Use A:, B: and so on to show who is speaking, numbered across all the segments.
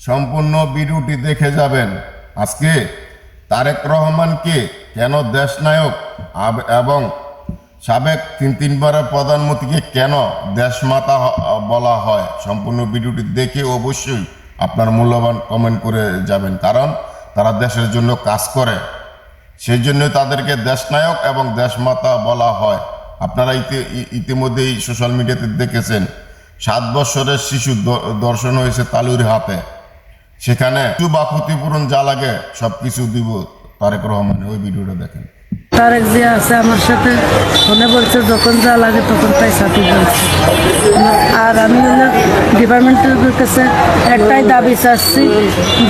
A: সম্পূর্ণ ভিডিওটি দেখে যাবেন। আজকে তারেক রহমানকে কেন দেশনায়ক এবং সাবেক তিন তিনবারের প্রধানমন্ত্রীকে কেন দেশমাতা বলা হয়? সম্পূর্ণ ভিডিওটি দেখে অবশ্যই আপনার মূল্যবান কমেন্ট করে যাবেন। কারণ তারা দেশের জন্য কাজ করে। সেই জন্য তাদেরকে দেশনায়ক এবং দেশমাতা বলা হয়। আপনারা ইতি ইতিমধ্যেই সোশ্যাল মিডিয়াতে দেখেছেন। সাত বছরের শিশু দর্শন হয়েছে তালুর হাতে। সেখানে বা ক্ষতিপূরণ যা লাগে সব কিছু দিব তারেক রহমান, ওই ভিডিওটা দেখেন।
B: তারেক জিয়া আছে আমার সাথে। ফোনে বলছে যখন যা লাগে তখন তাই সাথে বলছে আর আমি ডিপার্টমেন্টের কাছে একটাই দাবি চাচ্ছি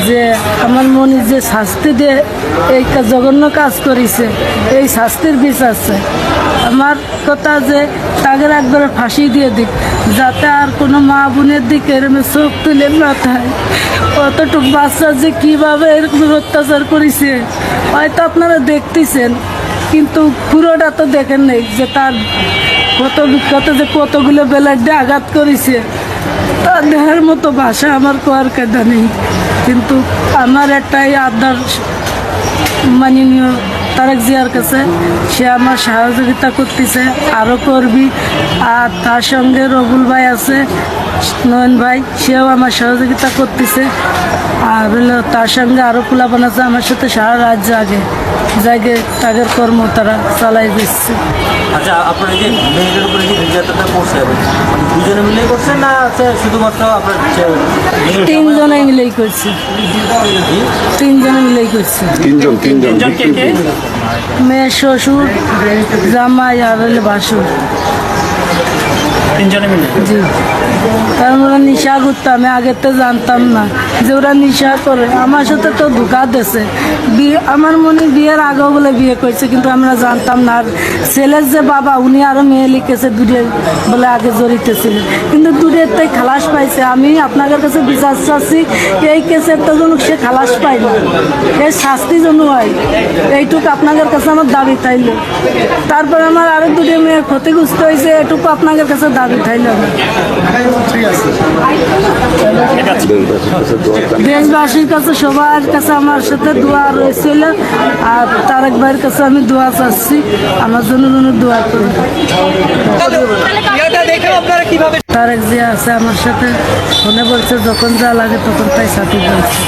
B: যে আমার মনে যে শাস্তি দিয়ে এই জঘন্য কাজ করেছে, এই শাস্তির বিচার চাই। আমার কথা যে তাদের একবারে ফাঁসি দিয়ে দিক, যাতে আর কোনো মা বোনের দিকে এরকম চোখ তুলে না থাকে কতটুকু বাচ্চা যে কীভাবে এরকম অত্যাচার করেছে, হয়তো আপনারা দেখতেছেন, কিন্তু পুরোটা তো দেখেন নেই যে তার কত বিখ্যাত যে কতগুলো বেলার দিয়ে আঘাত করেছে। তার দেহের মতো ভাষা আমার কোয়ার কাদা নেই। কিন্তু আমার একটাই আবদার মাননীয় তারেক জিয়ার কাছে, সে আমার সহযোগিতা করতেছে আরও করবি। আর তার সঙ্গে রবুল ভাই আছে, নয়ন ভাই, সেও আমার সহযোগিতা করতেছে। আর তার সঙ্গে আরও পোলাপান আছে, আমার সাথে সারা রাজ্য জাগে। জাগে তাদের কর্ম তারা চালাই দিচ্ছে।
C: আচ্ছা আপনার যে মেয়েদের উপরে যে নির্যাতনটা করছে মানে দুজনে মিলে করছে না আছে শুধুমাত্র আপনার মেয়ে-
B: তিনজনে মিলেই করছে। তিনজনে মিলেই করছে।
D: তিনজন তিনজন
C: তিনজন কে কে?
B: মেয়ে শ্বশুর জামাই আর হলে ভাসুর।
C: তিনজনে মিলে?
B: জি। কারণ ওরা নিশা করতো, আমি আগে তো জানতাম না যে ওরা নিশা করে। আমার সাথে তো ধোকা দিছে বিয়ে আমার মনে বিয়ের আগেও বলে বিয়ে করছে, কিন্তু আমরা জানতাম না। আর ছেলের যে বাবা, উনি আরও মেয়ে লিখেছে দূরে বলে আগে জড়িত ছিল কিন্তু দূরের তাই খালাস পাইছে। আমি আপনাদের কাছে বিচার চাচ্ছি এই কেসের তো যেন সে খালাস পাই না। এই শাস্তি যেন হয়, এইটুকু আপনাদের কাছে আমার দাবি থাইল তারপর আমার আরও দুটো মেয়ে ক্ষতিগ্রস্ত হয়েছে, এটুকু আপনাদের কাছে দাবি থাইল আমার দেশবাসীর কাছে, সবার কাছে আমার সাথে দোয়া রয়েছিল, আর তারেক ভাইয়ের কাছে আমি দোয়া চাচ্ছি। আমার জন্য যেন দোয়া করি তারেক জিয়া আছে আমার সাথে। ফোনে বলছে যখন যা লাগে তখন তাই সাথে বলছে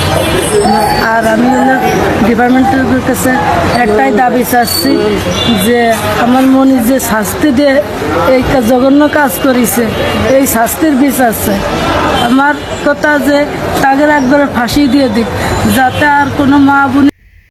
B: আর আমি ডিপার্টমেন্টের কাছে একটাই দাবি চাচ্ছি যে, আমার মনে যে শাস্তি দিয়ে, এই জঘন্য কাজ করেছে, এই শাস্তির বিচার আছে। আমার কথা যে তাদের একবারে ফাঁসি দিয়ে দিক, যাতে আর কোনো মা বোন